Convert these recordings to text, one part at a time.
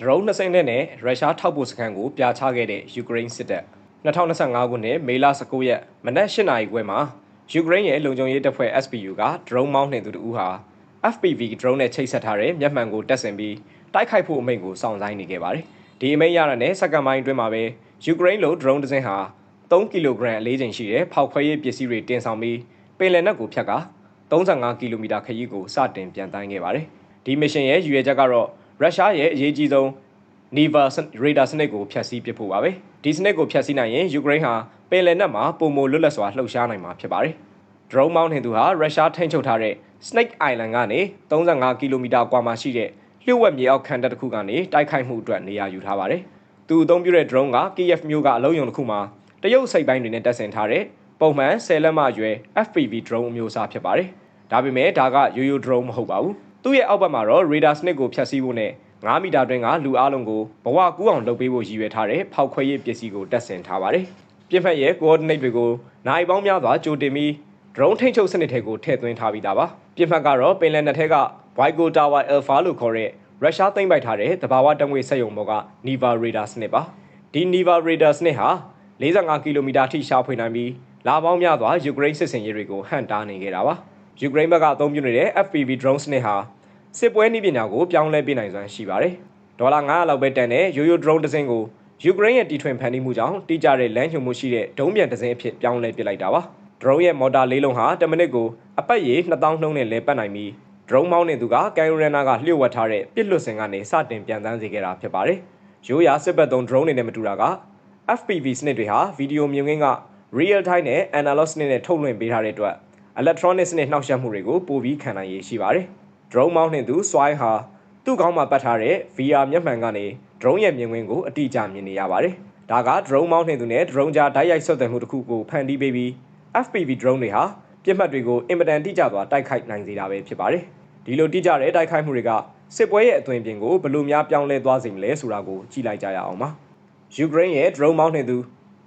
ဒရုန်းနှစ်စိမ့်နဲ့ရုရှားထောက်ပို့စခန်းကိုပြာချခဲ့တဲ့ယူကရိန်းစစ်တပ်2025ခုနှစ်မေလ19ရက်မနက်8နာရီခွဲမှာယူကရိန်းရဲ့လုံခြုံရေးတပ်ဖွဲ့ SPU ကဒရုန်းမောင်းနှင်သူတို့ဟာ FPV ဒရုန်းနဲ့ချိတ်ဆက်ထားတဲ့မျက်မှန်ကိုတက်ဆင်ပြီးတိုက်ခိုက်ဖို့အမိန့်ကိုစောင့်ဆိုင်းနေခဲ့ပါတယ်။ဒီအမိန့်ရတဲ့နဲ့စက္ကန့်ပိုင်းအတွင်းမှာပဲယူကရိန်းလိုဒရုန်းတစ်စင်းဟာ3ကီလိုဂရမ်အလေးချိန်ရှိတဲ့ဖောက်ခွဲရေးပစ္စည်းတွေတင်ဆောင်ပြီးပင်လယ်နက်ကိုဖြတ်ကာ35ကီလိုမီတာခရီးကိုစတင်ပြန်တန်းခဲ့ပါတယ်။ဒီမစ်ရှင်ရဲ့ရည်ရွယ်ချက်ကတော့ ရုရှားရဲ့အရေးကြီးဆုံး Niva radar စနစ်ကိုဖျက်ဆီးပစ်ဖို့ပါပဲဒီစနစ်ကိုဖျက်ဆီးနိုင်ရင်ယူကရိန်းဟာပင်လယ်နက်မှာပုံမလွတ်လပ်စွာလှုပ်ရှားနိုင်မှာဖြစ်ပါတယ်ဒရုန်းမောင်းနှင်သူဟာရုရှားထိန်းချုပ်ထားတဲ့ Snake Island ကနေ35ကီလိုမီတာကွာမှာရှိတဲ့လျှို့ဝှက်မြေအောက်ခံတပ်တစ်ခုကနေတိုက်ခိုက်မှုအတွက်နေရာယူထားပါတယ်သူအသုံးပြုတဲ့ drone က Kiev မြို့ကအလုံးယုံတစ်ခုမှာတရုတ်စိတ်ပိုင်းတွေနဲ့တပ်ဆင်ထားတဲ့ပုံမှန်10လက်မအရွယ် FPV drone အမျိုးအစားဖြစ်ပါတယ်ဒါပေမဲ့ဒါကရိုးရိုး drone မဟုတ်ပါဘူး သူ့ရဲ့အောက်ဘက်မှာတော့ radar စနစ်ကိုဖျက်ဆီးဖို့နဲ့9မီတာတွင်ကလူအားလုံးကိုဘဝကူးအောင်လုပ်ပေးဖို့ရည်ရွယ်ထားတဲ့ဖောက်ခွဲရေးပစ္စည်းကိုတပ်ဆင်ထားပါတယ်။ပြစ်ဖက်ရဲ့ coordinate တွေကိုနိုင်ပေါင်းများစွာကြိုတင်ပြီး drone ထိန်းချုပ်စနစ်တွေကိုထည့်သွင်းထားပြီးသားပါ။ပြစ်ဖက်ကတော့ပင်လယ်နက်ထဲက Vigo Tower Alpha လို့ခေါ်တဲ့ရုရှားသိမ်းပိုက်ထားတဲ့တဘာဝတံငွေစက်ရုံပေါ်က Niva radar စနစ်ပါ။ဒီ Niva radar စနစ်ဟာ45ကီလိုမီတာထိရှားဖွေနိုင်ပြီးလာပေါင်းများစွာယူကရိန်းစစ်စင်ရေးတွေကိုဟန်တားနေခဲ့တာပါ။ယူကရိန်းဘက်ကအသုံးပြုနေတဲ့ FPV drone စနစ်ဟာ စစ်ပွဲနည်းပညာကိုပြောင်းလဲပေးနိုင်စွမ်းရှိပါတယ်။ဒေါ်လာ900လောက်ပဲတန်တဲ့ရိုးရိုး drone တစ်စင်းကိုယူကရိန်းရဲ့တီထွင်ဖန်တီးမှုကြောင့်တိကျတဲ့လမ်းညွှန်မှုရှိတဲ့ဒုံးပြန်တစ်စင်းအဖြစ်ပြောင်းလဲပစ်လိုက်တာပါ။ drone ရဲ့မော်တာလေးလုံးဟာ10မိနစ်ကိုအပတ်ရေ2000နှုန်းနဲ့လဲပတ်နိုင်ပြီး drone မောင်းနေသူကကန်ယူရနာကလျှို့ဝှက်ထားတဲ့ပစ်လွတ်စင်ကနေစတင်ပြန်တန်းစေခဲ့တာဖြစ်ပါတယ်။ရိုးရာစစ်ဘက်သုံး drone တွေနဲ့မတူတာက FPV စနစ်တွေဟာဗီဒီယိုမြင်ကွင်းက real time နဲ့ analog စနစ်နဲ့ထုတ်လွှင့်ပေးထားတဲ့အတွက် electronic စနစ်နှောက်ယှက်မှုတွေကိုပိုပြီးခံနိုင်ရည်ရှိပါတယ်။ drone မောင်းနှင်သူ swai ဟာသူ့ခေါင်းမှာပတ်ထားတဲ့ VR မျက်မှန်ကနေ drone ရဲ့မြင်ကွင်းကိုအတိအကျမြင်နေရပါတယ်။ဒါက drone မောင်းနှင်သူနဲ့ drone ကြားဓာတ်ရိုက်ဆက်သွယ်မှုတစ်ခုကိုဖန်တီးပေးပြီး FPV drone တွေဟာပြစ်မှတ်တွေကိုအင်မတန်တိကျစွာတိုက်ခိုက်နိုင်စေတာပဲဖြစ်ပါတယ်။ဒီလိုတိကျတဲ့တိုက်ခိုက်မှုတွေကစစ်ပွဲရဲ့အသွင်ပြင်ကိုဘယ်လိုများပြောင်းလဲသွားစေမလဲဆိုတာကိုကြည့်လိုက်ကြရအောင်ပါ။ယူကရိန်းရဲ့ drone မောင်းနှင်သူ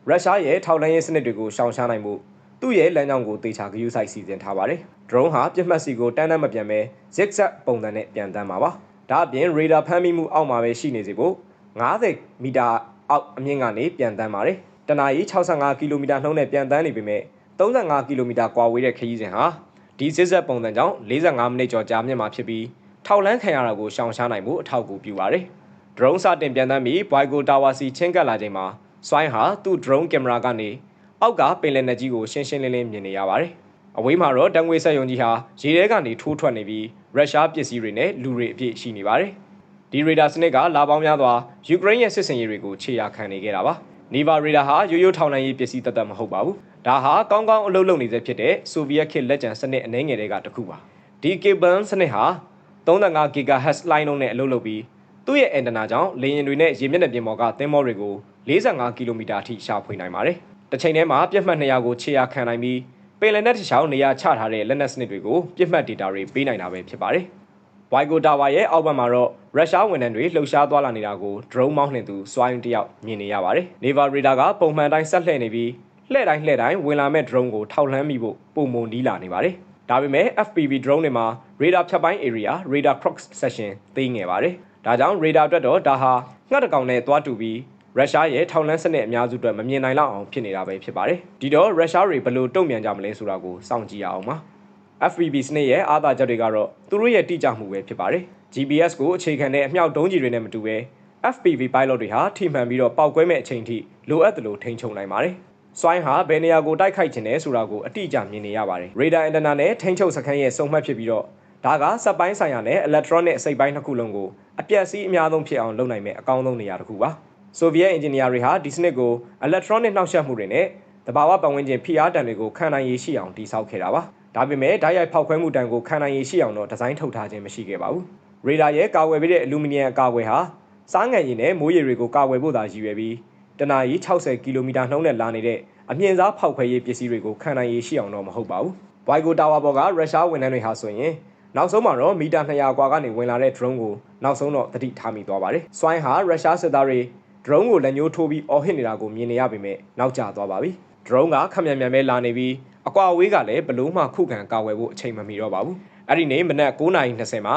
ရုရှားရဲ့ထောက်လှမ်းရေးစနစ်တွေကိုရှောင်ရှားနိုင်မှု သူ့ရဲ့လမ်းကြောင်းကိုတေချာဂရုစိုက်စီစဉ်ထားပါတယ်။ drone ဟာပြစ်မှတ်စီကိုတန်းတန်းမပြန်ပဲ zigzag ပုံစံနဲ့ပြန်တန်းမှာပါ။ဒါအပြင် radar ဖမ်းမိမှုအောက်မှာပဲရှိနေစေဖို့90မီတာအောက်အမြင့်ကနေပြန်တန်းပါတယ်။တနအီ65ကီလိုမီတာနှုန်းနဲ့ပြန်တန်းနေပေမဲ့35ကီလိုမီတာကွာဝေးတဲ့ခရီးစဉ်ဟာဒီ zigzag ပုံစံကြောင့်45မိနစ်ကျော်ကြာမြင့်မှာဖြစ်ပြီးထောက်လန်းခံရတာကိုရှောင်ရှားနိုင်မှုအထောက်အကူပြုပါတယ်။ drone စတင်ပြန်တန်းပြီး Boygo Tower စီချင်းကပ်လာချိန်မှာစွိုင်းဟာသူ့ drone camera ကနေ အောက်ကပင်လယ်နက်ကြီးကိုရှင်းရှင်းလင်းလင်းမြင်နေရပါတယ်။အဝေးမှာတော့တံငွေဆက်ယုံကြီးဟာရေထဲကနေထိုးထွက်နေပြီးရုရှားပစ္စည်းတွေနဲ့လူတွေအပြည့်ရှိနေပါတယ်။ဒီရေဒါစနစ်ကလာပေါင်းများစွာယူကရိန်းရဲ့စစ်စင်ရေးတွေကိုခြေရာခံနေခဲ့တာပါ။ Niva radar ဟာရိုးရိုးထောင်လှမ်းရေးပစ္စည်းတသက်မဟုတ်ပါဘူး။ဒါဟာကောင်းကောင်းအလုပ်လုပ်နေစေဖြစ်တဲ့ဆိုဗီယက်ခေတ်လက်ကျန်စနစ်အနှဲငယ်တွေကတစ်ခုပါ။ဒီ K-band စနစ်ဟာ35 GHz လိုင်းလုံးနဲ့အလုပ်လုပ်ပြီးသူ့ရဲ့အင်တနာကြောင့်လေယာဉ်တွေနဲ့ရေမျက်နှာပြင်ပေါ်ကသင်္ဘောတွေကို45ကီလိုမီတာအထိရှာဖွေနိုင်ပါတယ်။ တစ်ချိန်တည်းမှာပြက်မှတ်200ကိုခြေရာခံနိုင်ပြီးပင်လယ်နက်တစ်ချောင်းနေရာချထားတဲ့လက်နက်စနစ်တွေကိုပြက်မှတ် data တွေပေးနိုင်တာပဲဖြစ်ပါတယ်။ Vigo Tower ရဲ့အောက်ဘက်မှာတော့ရုရှားဝန်ထမ်းတွေလှုပ်ရှားသွားလာနေတာကို drone မောင်းနှင်သူစွိုင်းတယောက်မြင်နေရပါတယ်။ Naval Radar ကပုံမှန်တိုင်းဆက်လှည့်နေပြီးလှည့်တိုင်းလှည့်တိုင်းဝင်လာမဲ့ drone ကိုထောက်လှမ်းမိဖို့ပုံမုံနီးလာနေပါတယ်။ဒါပေမဲ့ FPV drone တွေမှာ radar ဖြတ်ပိုင်း area radar cross section သိငယ်ပါတယ်။ဒါကြောင့် radar အတွက်တော့ဒါဟာငှက်တကောင်နဲ့သွားတူပြီး ရုရှားရဲ့ထောက်လန်းစနစ်အများစုအတွက်မမြင်နိုင်လောက်အောင်ဖြစ်နေတာပဲဖြစ်ပါတယ်။ဒီတော့ရုရှားတွေဘယ်လိုတုံ့ပြန်ကြမလဲဆိုတာကိုစောင့်ကြည့်ရအောင်ပါ။ FPV စနစ်ရဲ့အားသာချက်တွေကတော့သူတို့ရဲ့တိကျမှုပဲဖြစ်ပါတယ်။ GPS ကိုအခြေခံတဲ့အမြောက်တုံးကြီးတွေနဲ့မတူဘဲ FPV pilot တွေဟာထိမှန်ပြီးတော့ပောက်ကွဲမဲ့အချိန်ထိလိုအပ်သလိုထိန်းချုပ်နိုင်ပါတယ်။စွိုင်းဟာဘယ်နေရာကိုတိုက်ခိုက်ခြင်းလဲဆိုတာကိုအတိအကျမြင်နေရပါတယ်။ radar antenna နဲ့ထိန်းချုပ်စခန်းရဲ့စုံမှတ်ဖြစ်ပြီးတော့ဒါကစက်ပိုင်းဆိုင်ရာနဲ့ electronic အစိတ်ပိုင်းတစ်ခုလုံးကိုအပြက်စီးအများဆုံးဖြစ်အောင်လုပ်နိုင်မဲ့အကောင်းဆုံးနေရာတစ်ခုပါ။ ဆိုဗီယက်အင်ဂျင်နီယာတွေဟာဒီစနစ်ကို electronic နှောက်ယှက်မှုတွေနဲ့တဘာဝပတ်ဝန်းကျင်ဖိအားတံတွေကိုခံနိုင်ရည်ရှိအောင်တည်ဆောက်ခဲ့တာပါ။ဒါပေမဲ့ဓာတ်ရိုက်ဖောက်ခွဲမှုတံကိုခံနိုင်ရည်ရှိအောင်တော့ဒီဇိုင်းထုတ်ထားခြင်းမရှိခဲ့ပါဘူး။ရေဒါရဲ့ကာဝယ်ပေးတဲ့အလူမီနီယံအကာအကွယ်ဟာစားငံရည်နဲ့မိုးရည်တွေကိုကာဝယ်ဖို့သာရည်ရွယ်ပြီးတနာရီ60ကီလိုမီတာနှုန်းနဲ့လာနေတဲ့အမြင့်စားဖောက်ခွဲရေးပစ္စည်းတွေကိုခံနိုင်ရည်ရှိအောင်တော့မဟုတ်ပါဘူး။ဘွိုင်ဂိုတာဝါပေါ်ကရုရှားဝန်ထမ်းတွေဟာဆိုရင်နောက်ဆုံးမှာတော့မီတာ200ကွာကနေဝင်လာတဲ့ drone ကိုနောက်ဆုံးတော့တတိထားမိသွားပါတယ်။စွိုင်းဟာရုရှားစစ်သားတွေ drone ကိုလက်ညှိုးထိုးပြီးအော်ဟစ်နေတာကိုမြင်နေရပေမဲ့နောက်ကျသွားပါပြီ။ drone ကခက်မြန်မြန်ပဲလာနေပြီးအကွာအဝေးကလည်းဘလို့မှခုခံကာဝယ်ဖို့အချိန်မမီတော့ပါဘူး။အဲ့ဒီနေ့မနက်9:20မှာ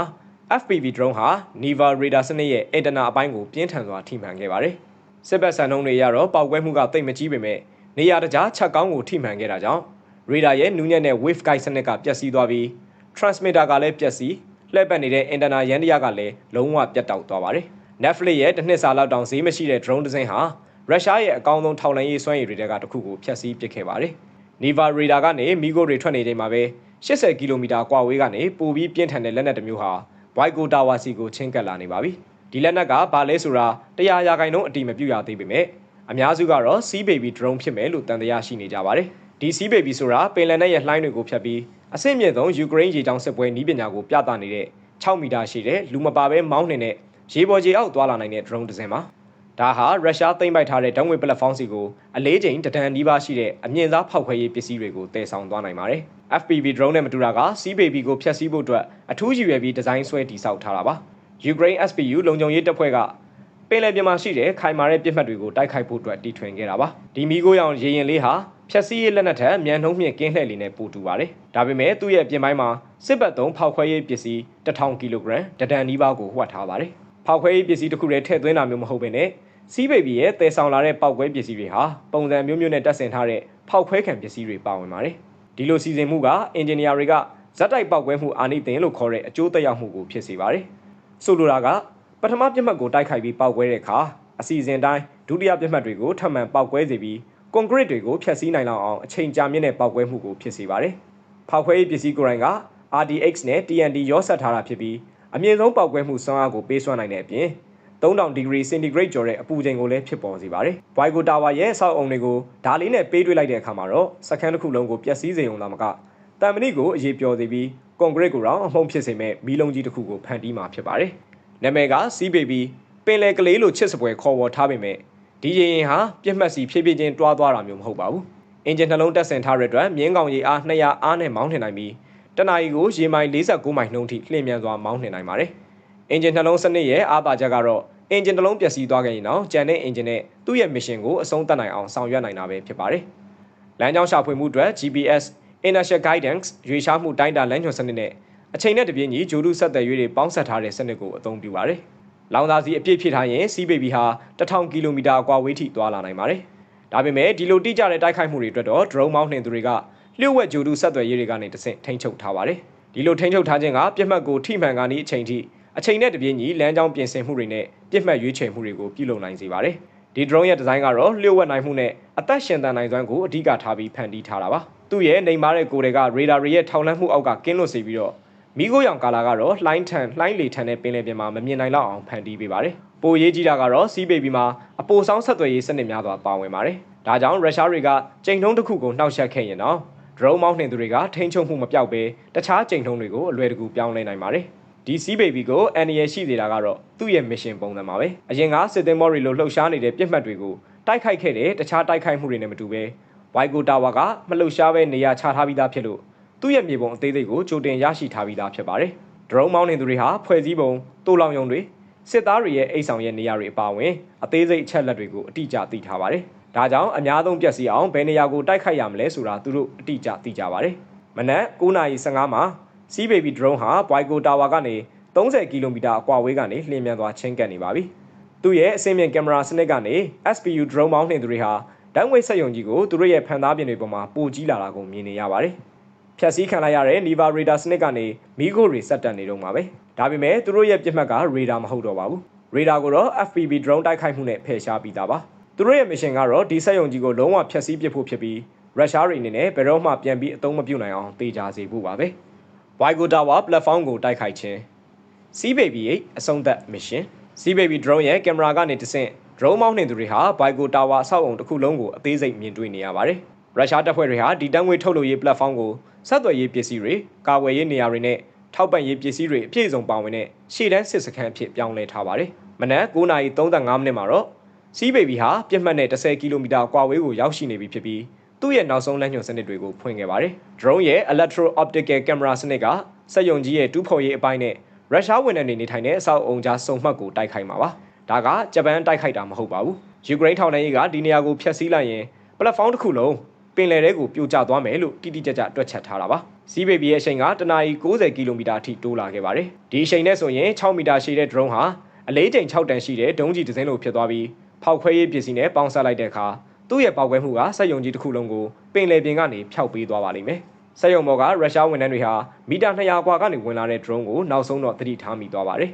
FPV drone ဟာ Niva radar စနစ်ရဲ့အင်တာနာအပိုင်းကိုပြင်းထန်စွာထိမှန်ခဲ့ပါတယ်။စစ်ဘက်စံနှုန်းတွေအရတော့ပောက်ကွဲမှုကတိတ်မကြီးပေမဲ့နေရာတကြားချက်ကောင်းကိုထိမှန်ခဲ့တာကြောင့် radar ရဲ့နူးညံ့တဲ့ wave guide စနစ်ကပျက်စီးသွားပြီး transmitter ကလည်းပျက်စီးလှည့်ပတ်နေတဲ့ antenna ရန်တရားကလည်းလုံးဝပြတ်တောက်သွားပါတယ်။ Netflix ရဲ့တစ်နှစ်စာလောက်တောင်ဈေးမရှိတဲ့ drone တစ်စင်းဟာရုရှားရဲ့အကောင်းဆုံးထောက်လှမ်းရေးစွမ်းရည်တွေကတစ်ခုကိုဖျက်ဆီးပစ်ခဲ့ပါတယ်။ Niva radar ကနေမီဂိုတွေထွက်နေချိန်မှာပဲ80ကီလိုမီတာကွာဝေးကနေပိုပြီးပြင်းထန်တဲ့လက်နက်တစ်မျိုးဟာ Boyko Tower စီကိုချင်းကပ်လာနေပါပြီ။ဒီလက်နက်ကဘာလဲဆိုတာတရားရာခိုင်နှုန်းအတိမပြုရသေးပေမဲ့အများစုကတော့ Sea Baby drone ဖြစ်မယ်လို့တန်တရားရှိနေကြပါတယ်။ဒီ Sea Baby ဆိုတာပင်လယ်နက်ရဲ့လှိုင်းတွေကိုဖြတ်ပြီးအဆင့်မြင့်ဆုံးယူကရိန်းရေကြောင်းစစ်ပွဲနည်းပညာကိုပြသနေတဲ့6မီတာရှိတဲ့လူမပါဘဲမောင်းနေတဲ့ ရေပေါ်ရေအောက်သွားလာနိုင်တဲ့ drone တစ်စင်းပါ။ဒါဟာရုရှားသိမ်းပိုက်ထားတဲ့ဓာတ်ငွေပလက်ဖောင်းစီကိုအလေးချိန်တဒန်နီးပါးရှိတဲ့အမြင့်စားဖောက်ခွဲရေးပစ္စည်းတွေကိုတည်ဆောင်သွားနိုင်ပါတယ်။ FPV drone နဲ့မတူတာက Sea Baby ကိုဖျက်ဆီးဖို့အတွက်အထူးရည်ရွယ်ပြီးဒီဇိုင်းဆွဲတည်ဆောက်ထားတာပါ။ Ukraine SPU လုံခြုံရေးတပ်ဖွဲ့ကပင်လယ်ပြင်မှာရှိတဲ့ခိုင်မာတဲ့ပြစ်မှတ်တွေကိုတိုက်ခိုက်ဖို့အတွက်တီထွင်ခဲ့တာပါ။ဒီမီကိုရောင်ရေရင်လေးဟာဖြက်စီးရေးလက်နက်ထက်မြန်နှုံးမြင့်ကင်းလှည့်လေးနဲ့ပိုတူပါတယ်။ဒါပေမဲ့သူ့ရဲ့ပြင်ပိုင်းမှာစစ်ဘက်သုံးဖောက်ခွဲရေးပစ္စည်း1000ကီလိုဂရမ်တဒန်နီးပါးကိုဝှက်ထားပါတယ်။ ဖောက်ခွဲရေးပစ္စည်းတစ်ခုတည်းထည့်သွင်းတာမျိုးမဟုတ်ဘဲနဲ့စီးဘေဘီရဲ့တည်ဆောင်လာတဲ့ပောက်ကွဲပစ္စည်းတွေဟာပုံစံမျိုးမျိုးနဲ့တပ်ဆင်ထားတဲ့ဖောက်ခွဲခံပစ္စည်းတွေပါဝင်ပါတယ်။ဒီလိုစီစဉ်မှုကအင်ဂျင်နီယာတွေကဇက်တိုက်ပောက်ကွဲမှုအာနိသင်လို့ခေါ်တဲ့အကျိုးသက်ရောက်မှုကိုဖြစ်စေပါတယ်။ဆိုလိုတာကပထမပြစ်မှတ်ကိုတိုက်ခိုက်ပြီးပောက်ကွဲတဲ့အခါအစီအစဉ်တိုင်းဒုတိယပြစ်မှတ်တွေကိုထပ်မံပောက်ကွဲစေပြီးကွန်ကရစ်တွေကိုဖျက်ဆီးနိုင်လောက်အောင်အချိန်ကြာမြင့်တဲ့ပောက်ကွဲမှုကိုဖြစ်စေပါတယ်။ဖောက်ခွဲရေးပစ္စည်းကိုယ်တိုင်က RDX နဲ့ TNT ရောဆက်ထားတာဖြစ်ပြီး အမြင့်ဆုံးပောက်ကွဲမှုစွမ်းအားကိုပေးစွမ်းနိုင်တဲ့အပြင်3000ဒီဂရီစင်တီဂရိတ်ကျော်တဲ့အပူချိန်ကိုလည်းဖြစ်ပေါ်စေပါတယ်။ Boyko Tower ရဲ့ဆောက်အုံတွေကိုဓာလေးနဲ့ပေးတွေ့လိုက်တဲ့အခါမှာတော့စခန်းတစ်ခုလုံးကိုပျက်စီးစေုံသာမကတံမဏိကိုအရေးပျော်စေပြီးကွန်ကရစ်ကိုတော့အမှုန့်ဖြစ်စေမဲ့မီးလုံးကြီးတစ်ခုကိုဖန်တီးမှာဖြစ်ပါတယ်။နာမည်က Sea Baby ပင်လယ်ကလေးလိုချစ်စပွဲခေါ်ဝေါ်ထားပေမဲ့ဒီရေရင်ဟာပြက်မှတ်စီဖြည်းဖြည်းချင်းတွားသွားတာမျိုးမဟုတ်ပါဘူး။အင်ဂျင်နှလုံးတက်ဆင်ထားတဲ့အတွက်မြင်းကောင်ရေအား200အားနဲ့မောင်းနှင်နိုင်ပြီး တနအီကိုရေမိုင်49မိုင်နှုန်းထိလှည့်မြန်စွာမောင်းနှင်နိုင်ပါတယ်။အင်ဂျင်နှလုံးစနစ်ရဲ့အားသာချက်ကတော့အင်ဂျင်တစ်လုံးပျက်စီးသွားခဲ့ရင်တော့ကျန်တဲ့အင်ဂျင်နဲ့သူ့ရဲ့မစ်ရှင်ကိုအဆုံးသတ်နိုင်အောင်ဆောင်ရွက်နိုင်တာပဲဖြစ်ပါတယ်။လမ်းကြောင်းရှာဖွေမှုအတွက် GPS Inertial Guidance ရွေးရှားမှုတိုင်းတာလမ်းညွှန်စနစ်နဲ့အချိန်နဲ့တပြေးညီဂျိုဒုဆက်သွယ်ရေးတွေပေါင်းစပ်ထားတဲ့စနစ်ကိုအသုံးပြုပါတယ်။လောင်စာစီအပြည့်ဖြစ်ထားရင်စီးဘေဘီဟာ1000ကီလိုမီတာအကွာဝေးထိသွားလာနိုင်ပါတယ်။ဒါပေမဲ့ဒီလိုတိကျတဲ့တိုက်ခိုက်မှုတွေအတွက်တော့ drone မောင်းနှင်သူတွေက လျှို့ဝှက်ဂျိုဒုဆက်သွယ်ရေးတွေကနေတဆင့်ထိန်းချုပ်ထားပါတယ်။ဒီလိုထိန်းချုပ်ထားခြင်းကပြစ်မှတ်ကိုထိမှန်ကနေအချိန်ထိအချိန်နဲ့တပြေးညီလမ်းကြောင်းပြင်ဆင်မှုတွေနဲ့ပြစ်မှတ်ရွေးချယ်မှုတွေကိုပြုလုပ်နိုင်စေပါတယ်။ဒီ drone ရဲ့ဒီဇိုင်းကတော့လျှို့ဝှက်နိုင်မှုနဲ့အသက်ရှင်သန်နိုင်စွမ်းကိုအဓိကထားပြီးဖန်တီးထားတာပါ။သူ့ရဲ့နေမားတဲ့ကိုယ်တွေက radar တွေရဲ့ထောက်လှမ်းမှုအောက်ကကင်းလွတ်စေပြီးတော့မိခိုးရောင်ကာလာကတော့လှိုင်းထန်လှိုင်းလေထန်တဲ့ပင်လယ်ပြင်မှာမမြင်နိုင်လောက်အောင်ဖန်တီးပေးပါတယ်။ပိုရေးကြီးတာကတော့စီးဘေဘီမှာအပိုဆောင်ဆက်သွယ်ရေးစနစ်များစွာပါဝင်ပါတယ်။ဒါကြောင့်ရုရှားတွေကကြိမ်ထုံးတစ်ခုကိုနှောက်ယှက်ခဲ့ရင်တော့ drone မောင်းနှင်သူတွေကထိန်းချုပ်မှုမပြောက်ဘဲတခြားကြိမ်ထုံးတွေကိုအလွယ်တကူပြောင်းလဲနိုင်ပါတယ်။ဒီစီးဘေဘီကိုအန်ရယ်ရှိနေတာကတော့သူ့ရဲ့ mission ပုံစံပါပဲအရင်ကစစ်သင်္ဘောတွေလိုလှုပ်ရှားနေတဲ့ပြစ်မှတ်တွေကိုတိုက်ခိုက်ခဲ့တဲ့တခြားတိုက်ခိုက်မှုတွေနဲ့မတူဘဲဝိုင်ကိုတာဝါကမလှုပ်ရှားပဲနေရာချထားပြီးသားဖြစ်လို့သူ့ရဲ့မြေပုံအသေးစိတ်ကိုကြိုတင်ရရှိထားပြီးသားဖြစ်ပါတယ်ဒရုန်းမောင်းနေသူတွေဟာဖွဲ့စည်းပုံတိုးလောင်ယုံတွေစစ်သားတွေရဲ့အိတ်ဆောင်ရဲ့နေရာတွေအပါအဝင်အသေးစိတ်အချက်လက်တွေကိုအတိအကျသိထားပါတယ် ဒါကြောင့်အများဆုံးပြည့်စည်အောင်ဘယ်နေရာကိုတိုက်ခိုက်ရမလဲဆိုတာသူတို့အတိအကျသိကြပါတယ်မနက်9:15မှာစီးဘေဘီဒရုန်းဟာဘွိုင်ကိုတာဝါကနေ30ကီလိုမီတာအကွာဝေးကနေလျင်မြန်သွားချင်းကပ်နေပါပြီ။သူ့ရဲ့အဆင့်မြင့်ကင်မရာစနစ်ကနေ SPU drone မောင်းနှင်သူတွေဟာဓာတ်ငွေစက်ယုံကြီးကိုသူတို့ရဲ့ဖန်သားပြင်တွေပေါ်မှာပိုကြီးလာတာကိုမြင်နေရပါတယ်။ဖြတ်စည်းခံလိုက်ရတဲ့ Niva radar စနစ်ကနေမိခိုတွေစက်တက်နေတော့မှာပဲ။ဒါပေမဲ့သူတို့ရဲ့ပြစ်မှတ်က radar မဟုတ်တော့ပါဘူး။ radar ကိုတော့ FPV drone တိုက်ခိုက်မှုနဲ့ဖယ်ရှားပြီးသားပါ။ သူတို့ရဲ့ mission ကတော့ဒီစက်ယုံကြီးကိုလုံးဝဖျက်ဆီးပစ်ဖို့ဖြစ်ပြီးရုရှားတွေအနေနဲ့ဘယ်တော့မှပြန်ပြီးအသုံးမပြုနိုင်အောင်တေချာစေဖို့ပါပဲ။ Vygotawa platform ကိုတိုက်ခိုက်ခြင်း Sea Baby ရဲ့အဆုံးသတ် mission Sea Baby drone ရဲ့ကင်မရာကနေတဆင့် drone မောင်းနှင်သူတွေဟာ Boyko Tower အဆောက်အုံတစ်ခုလုံးကိုအသေးစိတ်မြင်တွေ့နေရပါတယ်။ရုရှားတပ်ဖွဲ့တွေဟာဒီတန်းငွေထုတ်လုပ်ရေး platform ကိုဆက်သွယ်ရေးပစ္စည်းတွေကာကွယ်ရေးနေရာတွေနဲ့ထောက်ပံ့ရေးပစ္စည်းတွေအပြည့်အစုံပါဝင်တဲ့ရှေ့တန်းစစ်စခန်းအဖြစ်ပြောင်းလဲထားပါတယ်။မနက်9:35မိနစ်မှာတော့ Sea Baby ဟာပြစ်မှတ်နဲ့10ကီလိုမီတာကွာဝေးကိုရောက်ရှိနေပြီဖြစ်ပြီးသူ့ရဲ့နောက်ဆုံးလမ်းညွှန်စနစ်တွေကိုဖွင့်ခဲ့ပါတယ်။ drone ရဲ့ electro optical camera စနစ်ကစက်ယုံကြီးရဲ့တူးဖော်ရေးအပိုင်းနဲ့ရုရှားဝန်ထမ်းတွေနေထိုင်တဲ့အဆောက်အုံကြားစုံမှတ်ကိုတိုက်ခိုက်မှာပါဒါကဂျပန်တိုက်ခိုက်တာမဟုတ်ပါဘူးယူကရိန်းထောင်နှံရေးကဒီနေရာကိုဖျက်ဆီးလိုက်ရင်ပလက်ဖောင်းတစ်ခုလုံးပင်လယ်ထဲကိုပြိုကျသွားမယ်လို့တိတိကျကျတွက်ချက်ထားတာပါစီးဘေဘီရဲ့အချိန်ကတနာရီ60ကီလိုမီတာအထိတိုးလာခဲ့ပါတယ်ဒီအချိန်နဲ့ဆိုရင်6မီတာရှည်တဲ့ drone ဟာအလေးချိန်6တန်ရှိတဲ့ဒုံးကြီးတစ်စင်းလိုဖြစ်သွားပြီး ဖောက်ခွဲရေးပစ္စည်းနဲ့ပေါင်းစပ်လိုက်တဲ့အခါသူ့ရဲ့ပေါက်ကွဲမှုကစက်ယုံကြီးတစ်ခုလုံးကိုပင်လယ်ပြင်ကနေဖျောက်ပေးသွားပါလိမ့်မယ်စက်ယုံဘော်ကရုရှားဝန်ထမ်းတွေဟာမီတာ200ကွာကနေဝင်လာတဲ့ drone ကိုနောက်ဆုံးတော့သတိထားမိသွားပါတယ်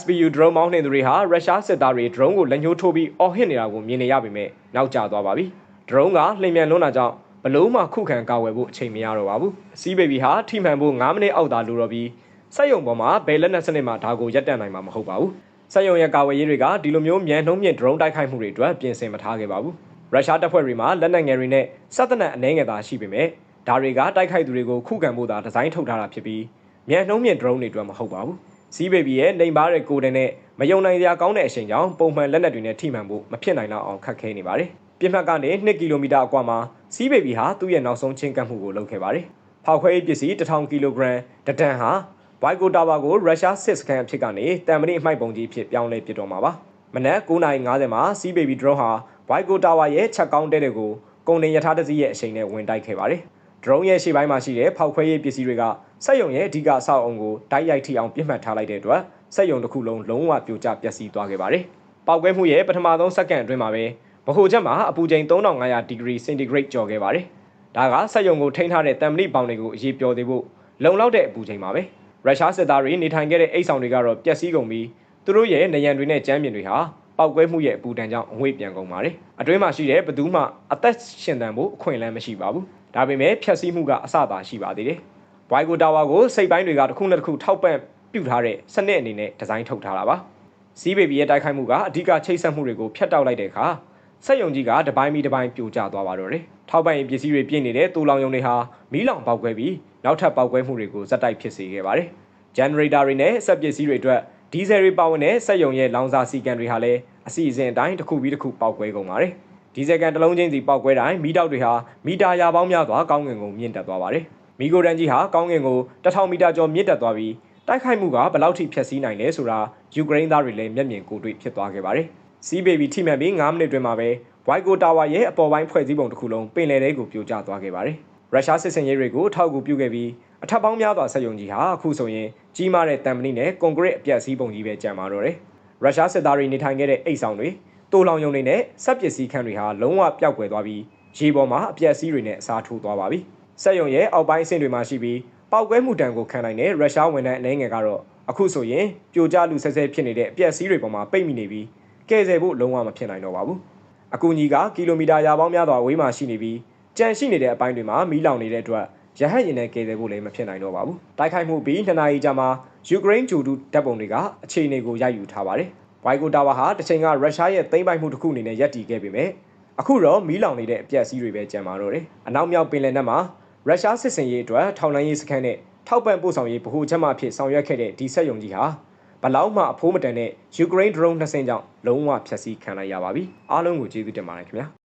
SBU drone မောင်းနှင်သူတွေဟာရုရှားစစ်သားတွေ drone ကိုလက်ညှိုးထိုးပြီးအော်ဟစ်နေတာကိုမြင်နေရပေမဲ့နောက်ကျသွားပါပြီ။ drone ကလှိမ်မြန်လွန်းတာကြောင့်ဘလို့မှခုခံကာဝယ်ဖို့အချိန်မရတော့ပါဘူး။စီးဘေဘီဟာထိမှန်ဖို့9မိနစ်အောက်သာလိုတော့ပြီးစက်ယုံပေါ်မှာဘယ်လက်နက်စနစ်မှဒါကိုရပ်တန့်နိုင်မှာမဟုတ်ပါဘူး။ စက်ယုံရဲ့ကာဝယ်ရေးတွေကဒီလိုမျိုးမြန်နှုံးမြင့် drone တိုက်ခိုက်မှုတွေအတွက်ပြင်ဆင်မထားခဲ့ပါဘူး။ရုရှားတပ်ဖွဲ့တွေမှာလက်နက်ငယ်တွေနဲ့စက်သနက်အနှဲငယ်သာရှိပေမဲ့ဒါတွေကတိုက်ခိုက်သူတွေကိုခုခံဖို့သာဒီဇိုင်းထုတ်ထားတာဖြစ်ပြီးမြန်နှုံးမြင့် drone တွေအတွက်မဟုတ်ပါဘူး။စီးဘေဘီရဲ့နေပါတဲ့ကိုယ်တည်းနဲ့မယုံနိုင်စရာကောင်းတဲ့အချိန်ကြောင့်ပုံမှန်လက်နက်တွေနဲ့ထိမှန်ဖို့မဖြစ်နိုင်တော့အောင်ခက်ခဲနေပါတယ်။ပြင်းမှတ်ကနေ2ကီလိုမီတာအကွာမှာစီးဘေဘီဟာသူ့ရဲ့နောက်ဆုံးချင်းကပ်မှုကိုလုပ်ခဲ့ပါတယ်။ဖောက်ခွဲရေးပစ္စည်း1000ကီလိုဂရမ်တဒန်ဟာ ဘွိုက်ကိုတာဝါကိုရုရှားစစ်စခန်းအဖြစ်ကနေတံမဏိအမိုက်ပုံကြီးဖြစ်ပြောင်းလဲပစ်တော့မှာပါ။မနက်9:50မှာစီးဘေဘီဒရုန်းဟာဘွိုက်ကိုတာဝါရဲ့ချက်ကောင်းတဲ့တဲ့ကိုကုန်တင်ရထားတစ်စီးရဲ့အချိန်နဲ့ဝင်တိုက်ခဲ့ပါတယ်။ drone ရဲ့ရှေ့ပိုင်းမှာရှိတဲ့ဖောက်ခွဲရေးပစ္စည်းတွေကစက်ယုံရဲ့အဓိကအဆောက်အအုံကိုတိုက်ရိုက်ထိအောင်ပြစ်မှတ်ထားလိုက်တဲ့အတွက်စက်ယုံတစ်ခုလုံးလုံးဝပြိုကျပျက်စီးသွားခဲ့ပါတယ်။ပောက်ကွဲမှုရဲ့ပထမဆုံးစက္ကန့်အတွင်းမှာပဲဗဟိုချက်မှာအပူချိန်3500ဒီဂရီစင်တီဂရိတ်ကျော်ခဲ့ပါတယ်။ဒါကစက်ယုံကိုထိန်းထားတဲ့တံမဏိပေါင်တွေကိုအရေးပျော်သေးဖို့လုံလောက်တဲ့အပူချိန်ပါပဲ။ ရုရှားစစ်သားတွေနေထိုင်ခဲ့တဲ့အိတ်ဆောင်တွေကတော့ပျက်စီးကုန်ပြီးသူတို့ရဲ့နေရန်တွေနဲ့ကြမ်းပြင်တွေဟာပောက်ကွဲမှုရဲ့အပူဒဏ်ကြောင့်အငွေ့ပြန်ကုန်ပါတယ်။အတွင်းမှာရှိတဲ့ဘသူမှအသက်ရှင်သန်ဖို့အခွင့်အလမ်းမရှိပါဘူး။ဒါပေမဲ့ဖျက်ဆီးမှုကအဆသာရှိပါသေးတယ်။ဘွိုင်ကိုတာဝါကိုစိတ်ပိုင်းတွေကတစ်ခုနဲ့တစ်ခုထောက်ပံ့ပြုထားတဲ့စနစ်အနေနဲ့ဒီဇိုင်းထုတ်ထားတာပါ။စီးဘေဘီရဲ့တိုက်ခိုက်မှုကအဓိကချိတ်ဆက်မှုတွေကိုဖျက်တောက်လိုက်တဲ့အခါစက်ယုံကြီးကတပိုင်းမီတပိုင်းပြိုကျသွားပါတော့တယ်။ထောက်ပံ့ရေးပစ္စည်းတွေပြည့်နေတဲ့တူလောင်ယုံတွေဟာမီးလောင်ပေါက်ကွဲပြီး နောက်ထပ်ပေါက်ကွဲမှုတွေကိုဇက်တိုက်ဖြစ်စေခဲ့ပါတယ်။ generator တွေနဲ့စက်ပစ္စည်းတွေအတွက်ဒီဇယ်တွေပါဝင်တဲ့စက်ယုံရဲ့လောင်စာစီကန်တွေဟာလည်းအစီအစဉ်အတိုင်းတစ်ခုပြီးတစ်ခုပေါက်ကွဲကုန်ပါတယ်။ဒီဇယ်ကန်တစ်လုံးချင်းစီပေါက်ကွဲတိုင်းမီးတောက်တွေဟာမီတာရာပေါင်းများစွာကောင်းကင်ကိုမြင့်တက်သွားပါတယ်။မီဂိုဒန်ကြီးဟာကောင်းကင်ကို1000မီတာကျော်မြင့်တက်သွားပြီးတိုက်ခိုက်မှုကဘယ်လောက်ထိဖျက်ဆီးနိုင်လဲဆိုတာယူကရိန်းသားတွေလည်းမျက်မြင်ကိုယ်တွေ့ဖြစ်သွားခဲ့ပါတယ်။စီးဘေဘီထိမှန်ပြီး9မိနစ်တွင်မှာပဲဝိုက်ကိုတာဝါရဲ့အပေါ်ပိုင်းဖွဲ့စည်းပုံတစ်ခုလုံးပင်လယ်ထဲကိုပြိုကျသွားခဲ့ပါတယ်။ ရုရှားစစ်စင်ရေးတွေကိုထောက်ကူပြုခဲ့ပြီးအထက်ပေါင်းများစွာဆက်ယုံကြီးဟာအခုဆိုရင်ကြီးမားတဲ့တံမဏိနဲ့ကွန်ကရစ်အပြတ်စည်းပုံကြီးပဲကျန်ပါတော့တယ်။ရုရှားစစ်သားတွေနေထိုင်ခဲ့တဲ့အိတ်ဆောင်တွေတိုးလောင်ယုံတွေနဲ့စက်ပစ္စည်းခန်းတွေဟာလုံးဝပျောက်ကွယ်သွားပြီးရေပေါ်မှာအပြတ်စည်းတွေနဲ့အစားထိုးသွားပါပြီ။ဆက်ယုံရဲ့အောက်ပိုင်းအဆင့်တွေမှာရှိပြီးပောက်ကွဲမှုတံကိုခံနိုင်တဲ့ရုရှားဝန်ထမ်းအနေငယ်ကတော့အခုဆိုရင်ပြိုကျလူဆဲဆဲဖြစ်နေတဲ့အပြတ်စည်းတွေပေါ်မှာပိတ်မိနေပြီးကယ်ဆယ်ဖို့လုံးဝမဖြစ်နိုင်တော့ပါဘူး။အကူကြီးကကီလိုမီတာရာပေါင်းများစွာအဝေးမှာရှိနေပြီး ကြန့်ရှိနေတဲ့အပိုင်းတွေမှာမီးလောင်နေတဲ့အတွက်ရဟတ်ရင်နဲ့ကယ်ဆယ်ဖို့လည်းမဖြစ်နိုင်တော့ပါဘူး။တိုက်ခိုက်မှုပြီးနှစ်နာရီကြာမှာယူကရိန်းဂျူဒူတပ်ပုံတွေကအခြေအနေကိုရိုက်ယူထားပါတယ်။ဘိုင်ကိုတာဝါဟာတစ်ချိန်ကရုရှားရဲ့သိမ်းပိုက်မှုတစ်ခုအနေနဲ့ရပ်တည်ခဲ့ပေမဲ့အခုတော့မီးလောင်နေတဲ့အပြက်စီးတွေပဲကျန်ပါတော့တယ်။အနောက်မြောက်ပင်လယ်နက်မှာရုရှားစစ်စင်ရေးအတွက်ထောက်လှမ်းရေးစခန်းနဲ့ထောက်ပံ့ပို့ဆောင်ရေးဗဟိုချက်မှအဖြစ်ဆောင်ရွက်ခဲ့တဲ့ဒီဆက်ယုံကြီးဟာဘလောက်မှအဖိုးမတန်တဲ့ယူကရိန်း drone နှစ်စင်းကြောင့်လုံးဝဖျက်ဆီးခံလိုက်ရပါပြီ။အားလုံးကိုကျေးဇူးတင်ပါတယ်ခင်ဗျာ။